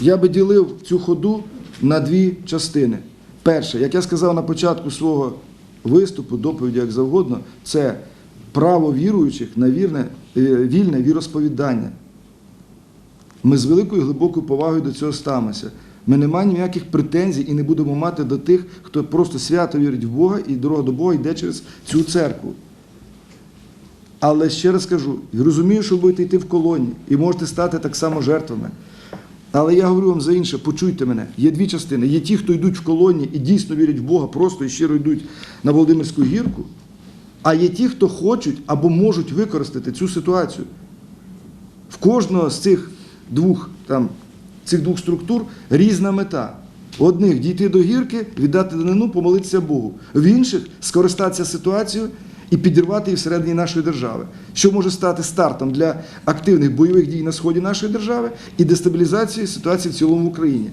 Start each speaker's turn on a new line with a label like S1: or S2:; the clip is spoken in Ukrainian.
S1: Я би ділив цю ходу на дві частини. Перше, як я сказав на початку свого виступу, доповіді, як завгодно, це право віруючих на вірне, е, вільне віросповідання. Ми з великою глибокою повагою до цього ставимося. Ми не маємо ніяких претензій і не будемо мати до тих, хто просто свято вірить в Бога і дорога до Бога йде через цю церкву. Але ще раз кажу, розумію, що будете йти в колоні і можете стати так само жертвами. Але я говорю вам за інше, почуйте мене. Є дві частини. Є ті, хто йдуть в колоні і дійсно вірять в Бога, просто і щиро йдуть на Володимирську гірку. А є ті, хто хочуть або можуть використати цю ситуацію. В кожного з цих двох, там, цих двох структур різна мета. У Одних дійти до гірки, віддати данину, помолитися Богу. В інших скористатися ситуацією і підірвати її всередині нашої держави, що може стати стартом для активних бойових дій на сході нашої держави і дестабілізації ситуації в цілому в Україні.